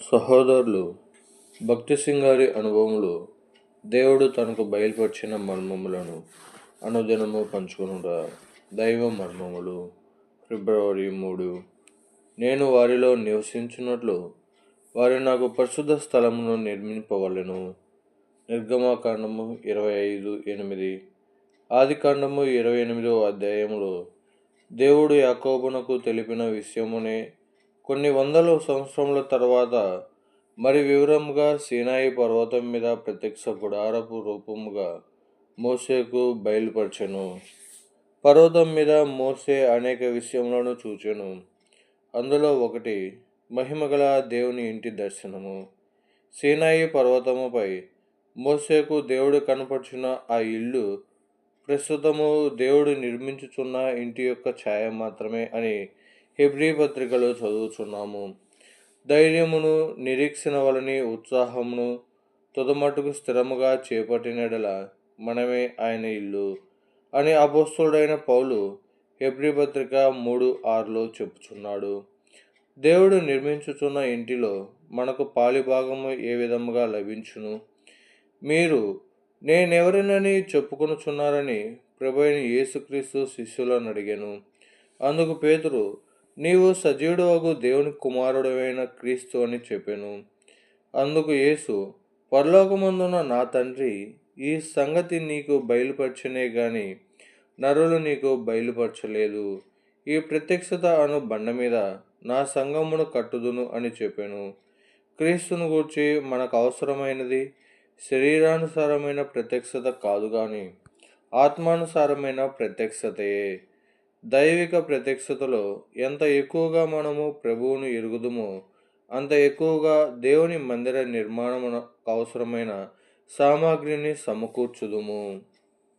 సహోదరులు భక్తి సింగారి అనుభవంలో దేవుడు తనకు బయలుపరిచిన మర్మములను అనుదినము పంచుకునుట దైవ మర్మములు. ఫిబ్రవరి మూడు. నేను వారిలో నివసించినట్లు వారి నాకు పరిశుద్ధ స్థలమును నిర్మింపవలెను. నిర్గమాకాండము ఇరవై ఐదు ఎనిమిది. ఆది కాండము ఇరవై ఎనిమిదో అధ్యాయంలో దేవుడు యాకోబునకు తెలిపిన విషయమునే కొన్ని వందల సంవత్సరముల తర్వాత మరి వివరముగా సీనాయి పర్వతం మీద ప్రత్యక్ష గుడారపు రూపముగా మోసేకు బయలుపరచెను. పర్వతం మీద మోసే అనేక విషయములను చూచెను. అందులో ఒకటి మహిమగల దేవుని ఇంటి దర్శనము. సీనాయి పర్వతముపై మోసేకు దేవుడు కనపరిచిన ఆ ఇల్లు ప్రస్తుతము దేవుడు నిర్మించుచున్న ఇంటి యొక్క ఛాయ మాత్రమే అని హెబ్రీ పత్రికలో చదువుచున్నాము. ధైర్యమును నిరీక్షణ వలని ఉత్సాహమును తుదమటుకు స్థిరముగా చేపట్టినడల మనమే ఆయన ఇల్లు అని అపోస్తుడైన పౌలు హెబ్రి పత్రిక మూడు ఆరులో చెప్పుచున్నాడు. దేవుడు నిర్మించుచున్న ఇంటిలో మనకు పాలిభాగము ఏ విధముగా లభించును? మీరు నేనెవరినని చెప్పుకొనుచున్నారని ప్రభు అయిన యేసుక్రీస్తు శిష్యులను అడిగాను. అందుకు పేతురు నీవు సజీవుడవగు దేవుని కుమారుడమైన క్రీస్తు అని చెప్పాను. అందుకు యేసు పరలోకమందున నా తండ్రి ఈ సంగతి నీకు బయలుపరచనే గాని నరులు నీకు బయలుపరచలేదు. ఈ ప్రత్యక్షత అను బండ మీద నా సంగమును కట్టుదును అని చెప్పాను. క్రీస్తును గూర్చి మనకు అవసరమైనది శరీరానుసారమైన ప్రత్యక్షత కాదు కానీ ఆత్మానుసారమైన ప్రత్యక్షతయే. దైవిక ప్రత్యక్షతలో ఎంత ఎక్కువగా మనము ప్రభువును ఎరుగుదుమో అంత ఎక్కువగా దేవుని మందిర నిర్మాణము అవసరమైన సామాగ్రిని సమకూర్చుదుము.